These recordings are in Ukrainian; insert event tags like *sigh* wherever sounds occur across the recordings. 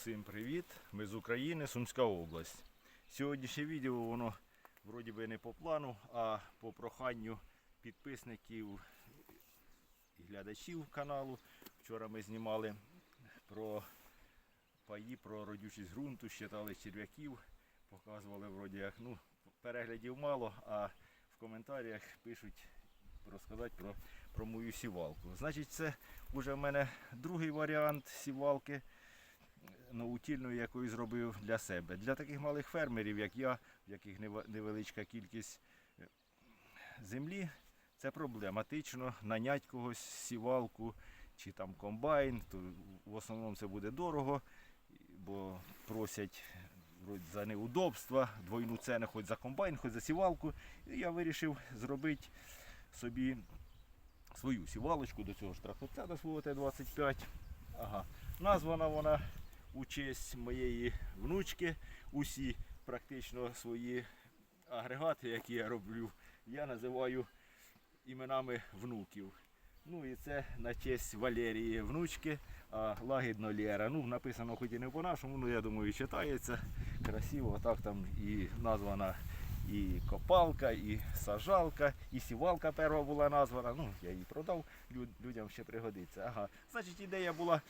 Всім привіт! Ми з України, Сумська область. Сьогоднішнє відео воно вроді би не по плану, а по проханню підписників і глядачів каналу. Вчора ми знімали про паї, про родючість ґрунту, щитали черв'яків, показували вроді як ну, переглядів мало, а в коментарях пишуть розказати про, про мою сівалку. Значить, це вже в мене другий варіант сівалки наутільної, яку зробив для себе. Для таких малих фермерів, як я, в яких нев- невеличка кількість е, землі, це проблематично. Нанять когось сівалку чи там комбайн, то в основному це буде дорого, бо просять за неудобства, двойну ціну хоч за комбайн, хоч за сівалку. І я вирішив зробити собі свою сівалочку до цього ж тракторця до свого Т-25. Ага. Названа вона у честь моєї внучки. Усі практично свої агрегати, які я роблю, я називаю іменами внуків. Ну і це на честь Валерії внучки, а лагідно Лєра. Ну, написано хоч і не по-нашому, ну я думаю, читається красиво. Так там і названа і копалка, і сажалка, і сівалка перша була названа. Ну, я її продав, людям ще пригодиться. Ага. Значить, ідея була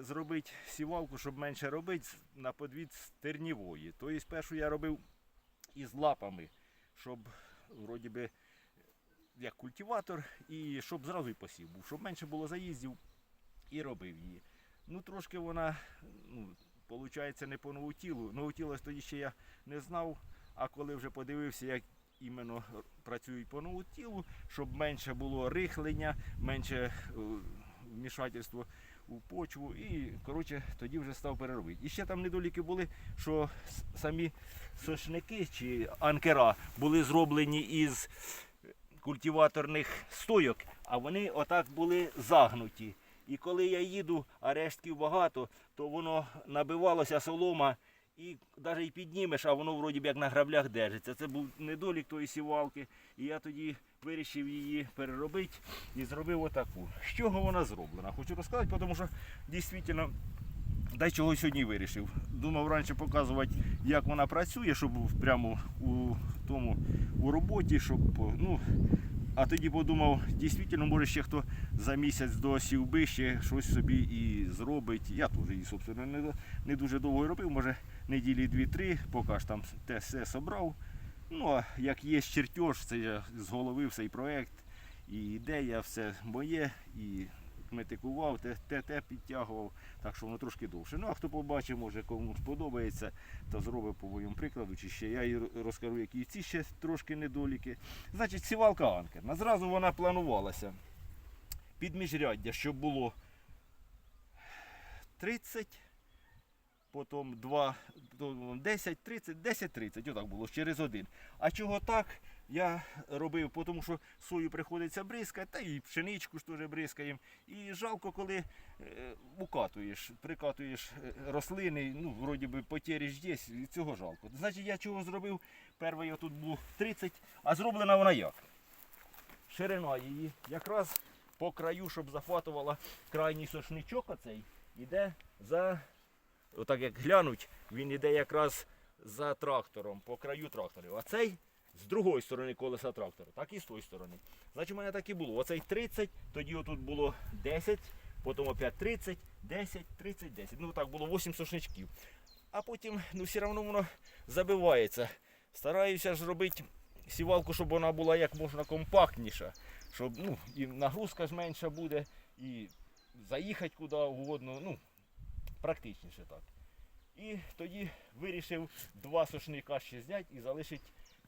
зробити сівалку, щоб менше робити на подвід з тернівої. Тобто першу я робив із лапами, щоб вроді би як культиватор, і щоб зразу посів був, щоб менше було заїздів і робив її. Ну, трошки вона, ну, виходить, не по новотілу. Новотіло тоді ще я не знав, а коли вже подивився, як іменно працюють по новотілу, щоб менше було рихлення, менше е, вмішательство у почву. І коротше, тоді вже став переробити. І ще там недоліки були, що самі сошники чи анкера були зроблені із культиваторних стойок, а вони отак були загнуті. І коли я їду, а рештків багато, то воно набивалося солома і навіть і піднімеш, а воно вроді б як на граблях держиться. Це був недолік тої сівалки. І я тоді вирішив її переробити і зробив отаку. З чого вона зроблена? Хочу розказати, тому що дійсно Дай чого сьогодні вирішив. Думав раніше показувати, як вона працює, щоб прямо у тому у роботі, щоб ну. А тоді подумав, дійсно, може ще хто за місяць до сівби ще щось собі і зробить. Я теж її, собственно, не, не дуже довго робив, може неділі дві-три, поки ж там те все собрав. Ну, а як є чертеж, це я з голови цей проект, і ідея, все моє, і метикував, те, те, те підтягував, так що воно трошки довше. Ну а хто побачить, може кому сподобається, то зробить по моєму прикладу, чи ще я їй розкажу, які ці ще трошки недоліки. Значить, сівалка анкерна. Зразу вона планувалася під міжряддя, щоб було 30, потім 2, 10, 30, 10, 30, отак було через один. А чого так? Я робив, тому що сою приходиться бризкати, та і пшеничку ж теж бризкаємо. І жалко, коли е, укатуєш, прикатуєш е, рослини, ну, вроді би потері ж є, і цього жалко. Значить, я чого зробив? Перший тут був 30, а зроблена вона як? Ширина її якраз по краю, щоб захватувала крайній сошничок оцей, іде за, отак як глянуть, він іде якраз за трактором, по краю тракторів. А цей з другої сторони колеса трактора, так і з тої сторони. Значить, у мене так і було. Оцей 30, тоді отут було 10, потім опять 30, 10, 30, 10. Ну так було 8 сошничків. А потім, ну все одно воно забивається. Стараюся ж робити сівалку, щоб вона була як можна компактніша. Щоб ну, і нагрузка ж менша буде, і заїхати куди угодно, ну, практичніше так. І тоді вирішив два сошника ще зняти і залишити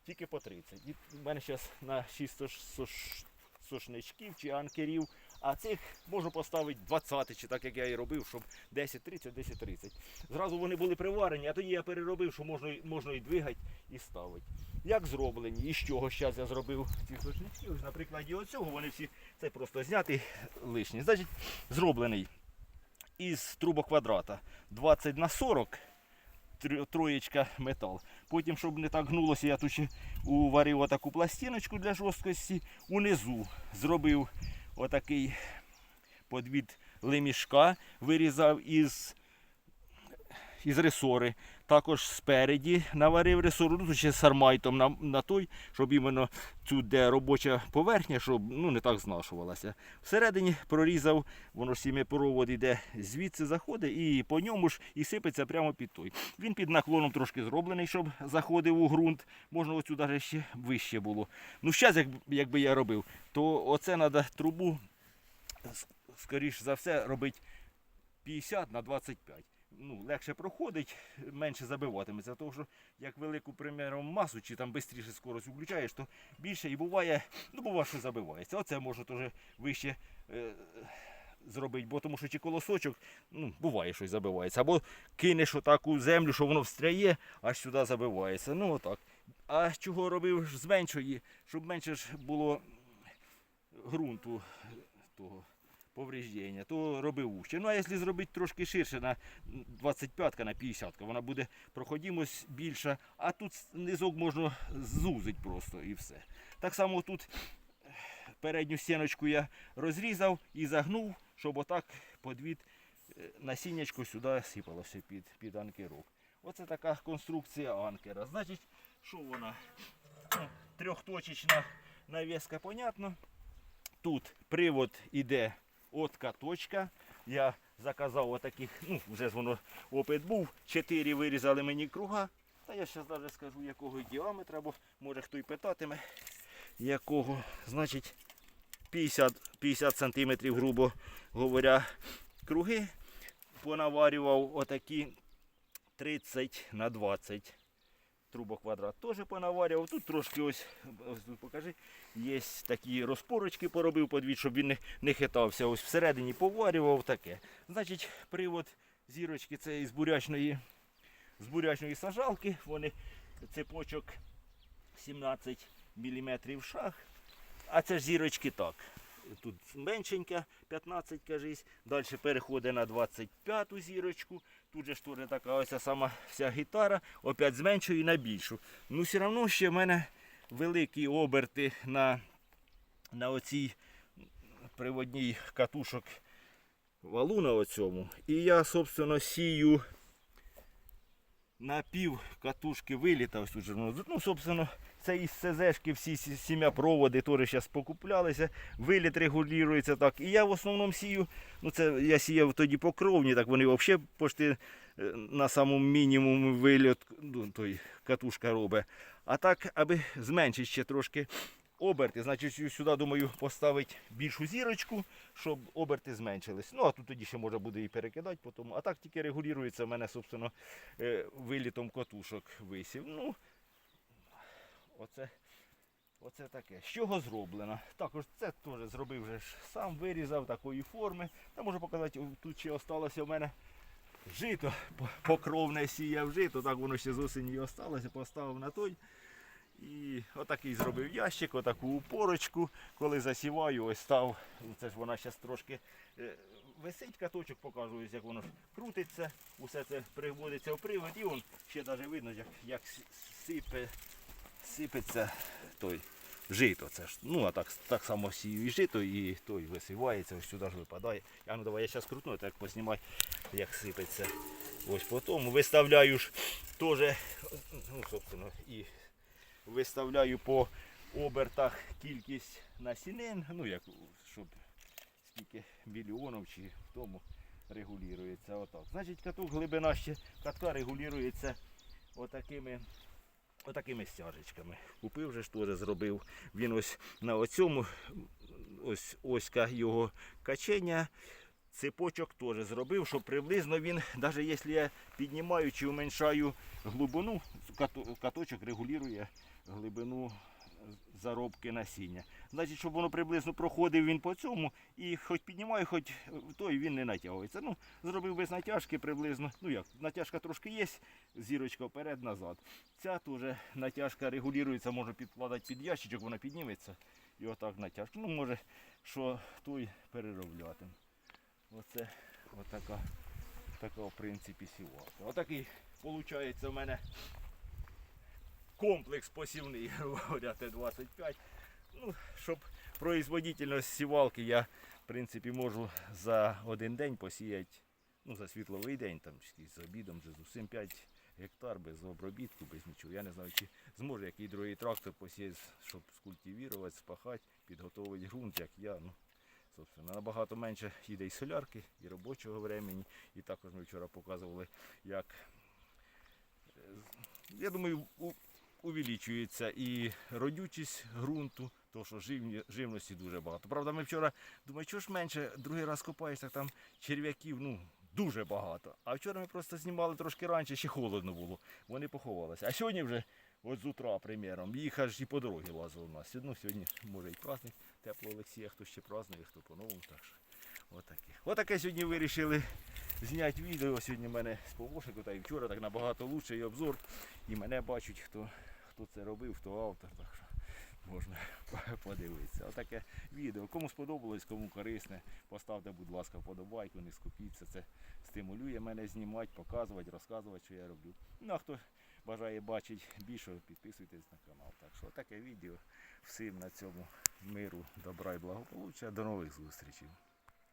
тільки по 30. І в мене зараз на 6 сош, сош, сошничків чи анкерів, а цих можу поставити 20 чи так як я і робив, щоб 10-30, 10-30. Зразу вони були приварені, а тоді я переробив, що можна, і- можна і двигати, і ставити. Як зроблені, і з чого зараз я зробив ці сошнички, ось на прикладі оцього вони всі, це просто зняти лишні. Значить, зроблений із трубоквадрата 20 на 40 троєчка метал. Потім, щоб не так гнулося, я тут ще уварив отаку пластиночку для жорсткості. Унизу зробив отакий подвід лемішка, вирізав із із ресори. Також спереді наварив тут ще сармайтом на, на той, щоб іменно цю, де робоча поверхня, щоб ну, не так знашувалася. Всередині прорізав, воно сім'єпровод іде звідси заходить і по ньому ж і сипеться прямо під той. Він під наклоном трошки зроблений, щоб заходив у ґрунт. Можна оцю навіть ще вище було. Ну, зараз, як, якби я робив, то оце треба трубу, скоріш за все, робити 50 на 25. Ну, легше проходить, менше забиватиметься. Тому що як велику, приміром, масу, чи там швидше скорость включаєш, то більше і буває, ну буває, що забивається. Оце можна теж вище е, зробити, бо тому що чи колосочок, ну, буває щось забивається. Або кинеш отаку землю, що воно встряє, аж сюди забивається. Ну отак. А чого робив ж з меншої, щоб менше ж було ґрунту того повреждення, то робив вужче. Ну а якщо зробити трошки ширше на 25 на 50 вона буде проходимость більша, а тут низок можна зузити просто і все. Так само тут передню стіночку я розрізав і загнув, щоб отак подвід е, насіннячко сюди сипалося під, під анкерок. Оце така конструкція анкера. Значить, що вона? Трьохточечна навіска, понятно. Тут привод іде от каточка. Я заказав отаких, ну, вже ж воно опит був. Чотири вирізали мені круга. Та я зараз навіть скажу, якого діаметра, бо може хто й питатиме, якого. Значить, 50, 50 сантиметрів, грубо говоря, круги. Понаварював отакі 30 на 20 трубоквадрат теж понаварював. Тут трошки ось, ось покажи, є такі розпорочки поробив подвід, щоб він не, не хитався. Ось всередині поварював таке. Значить, привод зірочки це із бурячної, з бурячної сажалки. Вони цепочок 17 мм шаг. А це ж зірочки так. Тут меншенька, 15, кажись. Далі переходить на 25 зірочку. Тут же ж така ось сама вся гітара, опять зменшую на більшу. Ну, все одно ще в мене великі оберти на, на оцій приводній катушок валу на оцьому. І я, собственно, сію на пів катушки виліта. Ось тут же, ну, собственно, це із СЗшки всі сі- сім'я проводи теж зараз покуплялися. Виліт регулюється так. І я в основному сію, ну це я сіяв тоді покровні, так вони взагалі почти е, на самому мінімуму виліт, ну, той катушка робить. А так, аби зменшити ще трошки оберти, значить сюди, думаю, поставити більшу зірочку, щоб оберти зменшились. Ну, а тут тоді ще можна буде і перекидати потім. А так тільки регулюється в мене, собственно, е, вилітом катушок висів. Ну, оце, оце таке. З чого зроблено? Також це теж зробив вже сам, вирізав такої форми. Та можу показати, тут ще осталося в мене жито, покровне сіяв жито, так воно ще з осені і осталося, поставив на той. І отакий зробив ящик, отаку упорочку. Коли засіваю, ось став. Це ж вона зараз трошки е, висить каточок, покажу, як воно ж крутиться, усе це приводиться в привод, і он ще навіть видно, як, як сипе, сипеться той жито. Це ж, ну а так, так само сію і жито, і той висивається, ось сюди ж випадає. Я ну давай я зараз крутну, так поснімай, як сипеться. Ось потім виставляю ж теж, ну, собственно, і виставляю по обертах кількість насінин, ну як, щоб скільки мільйонів чи в тому регулюється отак. Значить, каток глибина ще катка регулюється отакими, отакими стяжечками. Купив же теж зробив. Він ось на оцьому ось оська його качення. Цепочок теж зробив, щоб приблизно він, навіть якщо я піднімаю чи уменшаю глибину, като- каточок регулює глибину заробки насіння. Значить, щоб воно приблизно проходив він по цьому, і хоч піднімаю, хоч той він не натягується. Ну, зробив без натяжки приблизно. Ну як, натяжка трошки є, зірочка вперед-назад. Ця теж натяжка регулюється, можна підкладати під ящичок, вона підніметься. І отак натяжка. Ну, може, що той переробляти. Оце отака, така, в принципі, сівалка. Отакий, виходить, у мене комплекс посівний, *laughs* говоря, Т-25. Ну, щоб производительність сівалки я, в принципі, можу за один день посіяти ну, за світловий день, там, з обідом, з усім 5 гектар без обробітку, без нічого. Я не знаю, чи зможе який другий трактор посіяти, щоб скультивірувати, спахати, підготовити ґрунт, як я. Ну, собственно, набагато менше їде і солярки, і робочого времени. І також ми вчора показували, як е, я думаю, у- увеличується і родючість ґрунту, то що живності дуже багато. Правда, ми вчора думаю, що ж менше, другий раз копаєшся, там черв'яків, ну. Дуже багато. А вчора ми просто знімали трошки раніше, ще холодно було. Вони поховалися. А сьогодні вже, от з утра, приміром, їх аж і по дорозі лазили у нас. Ну, сьогодні може і праздник тепло Олексія, хто ще празднує, хто по-новому. Так що, отаке. Отаке сьогодні вирішили зняти відео. Сьогодні в мене з помощником, та і вчора так набагато лучший обзор. І мене бачать, хто, хто це робив, хто автор. Так що можна *laughs* подивитися. Отаке відео. Кому сподобалось, кому корисне, поставте, будь ласка, вподобайку, не скупіться. Це стимулює мене знімати, показувати, розказувати, що я роблю. Ну а хто бажає бачити більше, підписуйтесь на канал. Так що таке відео. Всім на цьому миру, добра і благополуччя. До нових зустрічей.